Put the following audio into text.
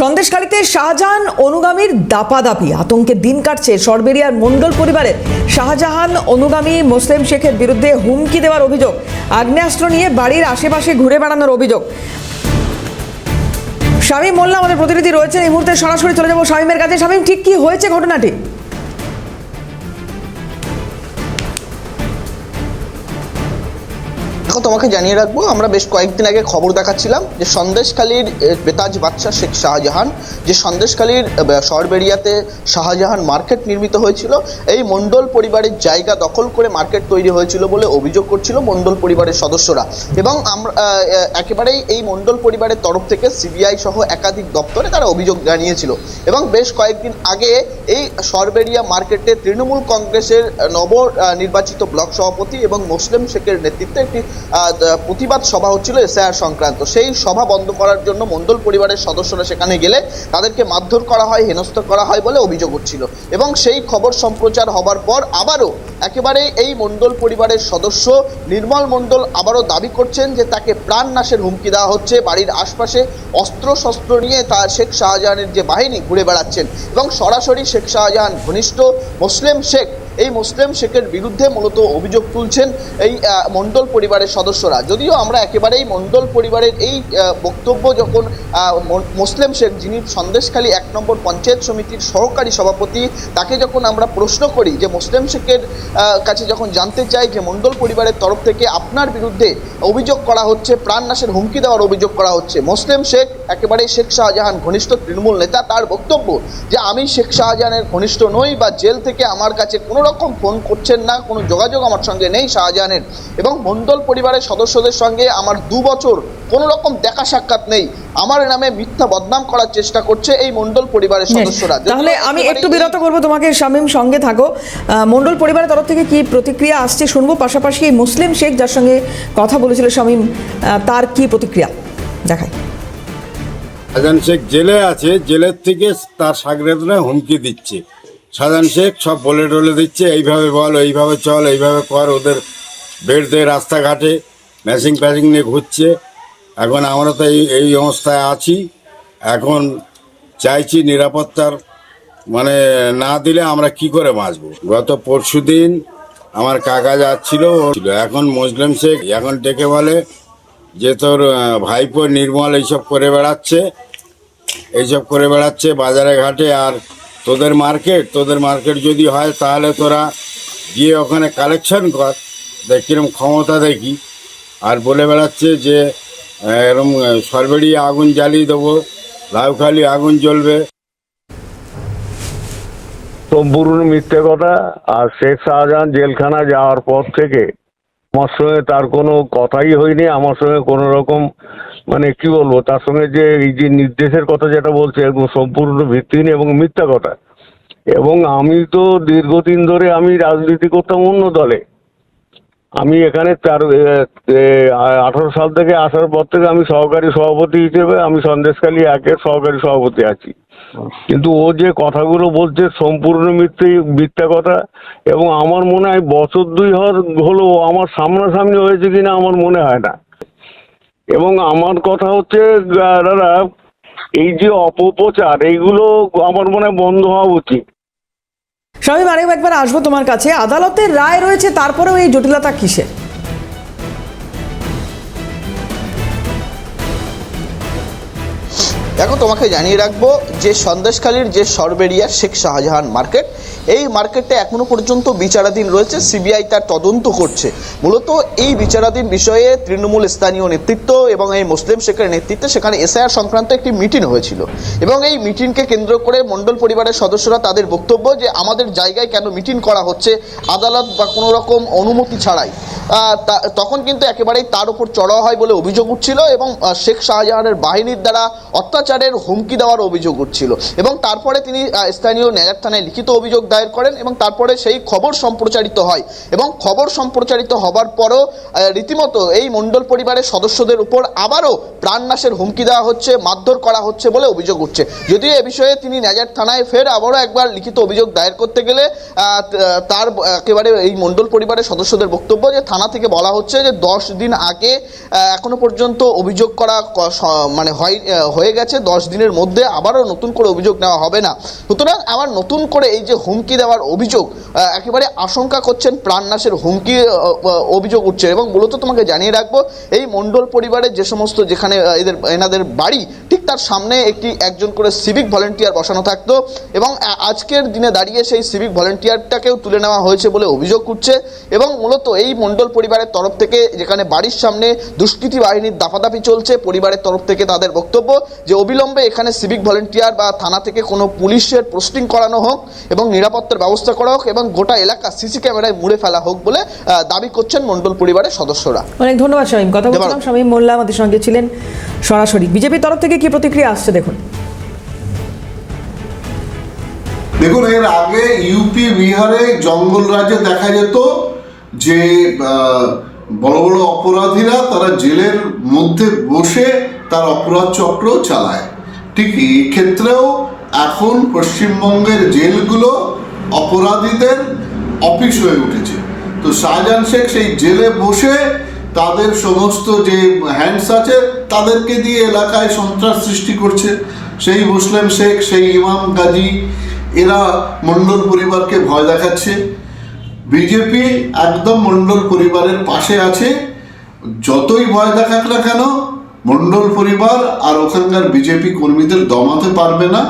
সন্দেশখালীতে শাহজাহান অনুগামীর দাপাদাপি। আতঙ্কে দিন কাটছে সরবেরিয়ার মণ্ডল পরিবারের। শাহজাহান অনুগামী মুসলিম শেখের বিরুদ্ধে হুমকি দেওয়ার অভিযোগ। আগ্নেয়াস্ত্র নিয়ে বাড়ির আশেপাশে ঘুরে বেড়ানোর অভিযোগ। স্বামী মোল্লা আমাদের প্রতিনিধি রয়েছেন। এই মুহূর্তে সরাসরি চলে যাব স্বামীমের কাছে। স্বামী ঠিক কি হয়েছে ঘটনাটি? এখন তোমাকে জানিয়ে রাখব, আমরা বেশ কয়েকদিন আগে খবর দেখাচ্ছিলাম যে সন্দেশখালীর বেতাজ বাদশাহ শেখ শাহজাহান, যে সন্দেশখালীর সরবেরিয়াতে শাহজাহান মার্কেট নির্মিত হয়েছিল। এই মণ্ডল পরিবারের জায়গা দখল করে মার্কেট তৈরি হয়েছিল বলে অভিযোগ করছিল মণ্ডল পরিবারের সদস্যরা। এবং আমরা একেবারেই এই মণ্ডল পরিবারের তরফ থেকে সিবিআই সহ একাধিক দপ্তরে তারা অভিযোগ জানিয়েছিল। এবং বেশ কয়েকদিন আগে এই সরবেরিয়া মার্কেটে তৃণমূল কংগ্রেসের নব নির্বাচিত ব্লক সভাপতি এবং মুসলিম শেখের নেতৃত্বে একটি প্রতিবাদ সভা হচ্ছিল এসআইআর সংক্রান্ত। সেই সভা বন্ধ করার জন্য মণ্ডল পরিবারের সদস্যরা সেখানে গেলে তাদেরকে মারধর করা হয়, হেনস্থ করা হয় বলে অভিযোগ উঠছিল। এবং সেই খবর সম্প্রচার হবার পর আবারও একেবারে এই মণ্ডল পরিবারের সদস্য নির্মল মণ্ডল আবারও দাবি করছেন যে তাকে প্রাণ নাশের হুমকি দেওয়া হচ্ছে। বাড়ির আশপাশে অস্ত্র শস্ত্র নিয়ে তার শেখ শাহজাহানের যে বাহিনী ঘুরে বেড়াচ্ছেন এবং সরাসরি শেখ শাহজাহান ঘনিষ্ঠ মুসলিম শেখ এই মুসলিম শেখের বিরুদ্ধে মূলত অভিযোগ তুলছেন এই মণ্ডল পরিবারের সদস্যরা। যদিও আমরা একেবারেই মণ্ডল পরিবারের এই বক্তব্য যখন মুসলিম শেখ যিনি সন্দেশখালী এক নম্বর পঞ্চায়েত সমিতির সহকারী সভাপতি, তাকে যখন আমরা প্রশ্ন করি যে মুসলিম শেখের কাছে যখন জানতে চাই যে মণ্ডল পরিবারের তরফ থেকে আপনার বিরুদ্ধে অভিযোগ করা হচ্ছে প্রাণনাশের হুমকি দেওয়ার অভিযোগ করা হচ্ছে, মুসলিম শেখ একেবারেই শেখ শাহজাহান ঘনিষ্ঠ তৃণমূল নেতা, তার বক্তব্য যে আমি শেখ শাহজাহানের ঘনিষ্ঠ নই বা জেল থেকে আমার কাছে কোনো রকম ফোন করছেন না কোনো যোগাযোগ আমার সঙ্গে নেই শাহজাহানের। এবং মণ্ডল পরিবারের সদস্যদের সঙ্গে আমার দু বছর কোনো রকম দেখা সাক্ষাৎ নেই। আমার নামে মিথ্যা বদনাম করার চেষ্টা করছে এই মণ্ডল পরিবারের সদস্যরা। তাহলে আমি একটু বিরত করব তোমাকে শামীম সঙ্গে থাকো। আহ, মণ্ডল পরিবারের তরফ থেকে কি প্রতিক্রিয়া আসছে শুনব? পাশাপাশি এই মুসলিম শেখ যার সঙ্গে কথা বলেছিল শামীম আহ, তার কি প্রতিক্রিয়া? দেখায় শাহজাহান শেখ জেলে আছে জেলের থেকে তার সাগরেদরা হুমকি দিচ্ছে। শাহজাহান শেখ, সব বলে টলে দিচ্ছে, এইভাবে বল, এইভাবে চল, এইভাবে কর, ওদের বেড দিয়ে রাস্তাঘাটে ম্যাচিং প্যাচিং নিয়ে ঘুরছে। এখন আমরা তো এই এই অবস্থায় আছি। এখন চাইছি নিরাপত্তার মানে না দিলে আমরা কি করে বাঁচবো? গত পরশু দিন আমার কাকা যাচ্ছিল এখন মুসলিম শেখ, এখন ডেকে বলে যে তোর ভাইপো নির্মল এইসব করে বেড়াচ্ছে, এইসব করে বেড়াচ্ছে বাজারে ঘাটে, আর তোদের মার্কেট তোদের মার্কেট যদি হয় তাহলে তোরা গিয়ে ওখানে কালেকশন কর। দেখ কিরম ক্ষমতা দেখি। আর বলে বেড়াচ্ছে যে আহ, সরবেড়ি আগুন জ্বালিয়ে দেবো লাউখালি আগুন জ্বলবে। সম্পূর্ণ মিথ্যে কথা আর শেখ শাহজাহান জেলখানা যাওয়ার পর থেকে আমার সঙ্গে তার কোনো কথাই হয়নি, আমার সঙ্গে কোনো রকম মানে কি বলব, তার সঙ্গে যে এই যে নির্দেশের কথা যেটা বলছে, একদম সম্পূর্ণ ভিত্তিহীন এবং মিথ্যা কথা। এবং আমি তো দীর্ঘদিন ধরে আমি রাজনীতি করতাম অন্য দলে। আমি এখানে চার আঠারো সাল থেকে আসার পর থেকে আমি সহকারী সভাপতি হিসেবে আমি সন্দেশখালী একের সহকারী সভাপতি আছি। কিন্তু ও যে কথাগুলো বলছে সম্পূর্ণ মিথ্যে, মিথ্যা কথা, এবং আমার মনে হয় বছর দুই হওয়ার হলো আমার সামনাসামনি হয়েছে কিনা আমার মনে হয় না। এবং আমার কথা হচ্ছে দাদা, এই যে অপপ্রচার, এইগুলো আমার মনে হয় বন্ধ হওয়া উচিত। শামীম আরেও একবার আসব তোমার কাছে। আদালতের রায় রয়েছে, তারপরেও এই জটিলতা কিসের? দেখো, তোমাকে জানিয়ে রাখব, যে সন্দেশখালীর যে সরবেরিয়া শেখ শাহজাহান মার্কেট এই মার্কেটটা এখনও পর্যন্ত বিচারাধীন রয়েছে, সিবিআই তার তদন্ত করছে। মূলত এই বিচারাধীন বিষয়ে তৃণমূল স্থানীয় নেতৃত্ব এবং এই মুসলিম শেখের নেতৃত্বে সেখানে এসআইআর সংক্রান্ত একটি মিটিং হয়েছিল। এবং এই মিটিংকে কেন্দ্র করে মণ্ডল পরিবারের সদস্যরা তাদের বক্তব্য যে আমাদের জায়গায় কেন মিটিং করা হচ্ছে, আদালত বা কোনো রকম অনুমতি ছাড়াই। তখন কিন্তু একেবারেই তার উপর চড়াও হয় বলে অভিযোগ উঠছিল এবং শেখ শাহজাহানের বাহিনীর দ্বারা অত্যাচারের হুমকি দেওয়ার অভিযোগ উঠছিল। এবং তারপরে তিনি স্থানীয় ন্যায়ার থানায় লিখিত অভিযোগ দায়ের করেন এবং তারপরে সেই খবর সম্প্রচারিত হয়। এবং খবর সম্প্রচারিত হবার পরও রীতিমতো এই মণ্ডল পরিবারের সদস্যদের উপর আবারও প্রাণনাশের হুমকি দেওয়া হচ্ছে, মারধর করা হচ্ছে বলে অভিযোগ উঠছে। যদিও এ বিষয়ে তিনি ন্যাজার থানায় ফের আবারও একবার লিখিত অভিযোগ দায়ের করতে গেলে তার একেবারে এই মণ্ডল পরিবারের সদস্যদের বক্তব্য যে থানা থেকে বলা হচ্ছে যে দশ দিন আগে এখনও পর্যন্ত অভিযোগ করা মানে হয় হয়ে গেছে। দশ দিনের মধ্যে আবারও নতুন করে অভিযোগ নেওয়া হবে না। সুতরাং আবার নতুন করে এই যে হুমকি দেওয়ার অভিযোগ একেবারে আশঙ্কা করছেন প্রাণনাশের হুমকি অভিযোগ উঠছে। এবং মূলত তোমাকে জানিয়ে রাখব, এই মণ্ডল পরিবারের যে সমস্ত যেখানে এদের, এনাদের বাড়ি, ঠিক তার সামনে একটি, একজন করে সিভিক ভলেন্টিয়ার বসানো থাকতো। এবং আজকের দিনে দাঁড়িয়ে সেই সিভিক ভলেন্টিয়ারটাকেও তুলে নেওয়া হয়েছে বলে অভিযোগ উঠছে। এবং মূলত এই মণ্ডল পরিবারের তরফ থেকে যেখানে বাড়ির সামনে দুষ্কৃতী বাহিনীর দাপাদাপি চলছে পরিবারের তরফ থেকে তাদের বক্তব্য যে অবিলম্বে এখানে সিভিক ভলেন্টিয়ার বা থানা থেকে কোনো পুলিশের পোস্টিং করানো হোক এবং নিরাপত্তার ব্যবস্থা করা হোক এবং গোটা এলাকা সিসি ক্যামেরায় মুড়ে ফেলা হোক বলে দাবি করছেন মণ্ডল পরিবারের সদস্যরা। অনেক ধন্যবাদ শামীম। কথা বলছিলাম শামীম মোল্লা আমাদের সঙ্গে ছিলেন সরাসরি। বিজেপির তরফ থেকে কি প্রতিক্রিয়া আসছে দেখুন। দেখুন এর আগে ইউপি বিহারে জঙ্গল রাজ্যে দেখা যেত যে বড় বড় অপরাধীরা তারা জেলের মধ্যে বসে তার অপরাধ চক্র চালায়। ঠিক ক্ষেত্রেও এখন পশ্চিমবঙ্গের জেলগুলো অপরাধীদের অফিস হয়ে উঠেছে। তো শাহজাহান শেখ সেই জেলে বসে তাদের সমস্ত যে হ্যান্ডস আছে তাদেরকে দিয়ে এলাকায় সন্ত্রাস সৃষ্টি করছে। সেই মুসলিম শেখ, সেই ইমাম গাজী, এরা মণ্ডল পরিবারকে ভয় দেখাচ্ছে। বিজেপি একদম মণ্ডল পরিবারের পাশে আছে। যতই ভয় দেখাক না কেন, মণ্ডল পরিবার আর ওখানকার বিজেপি কর্মীদের দমাতে পারবে না।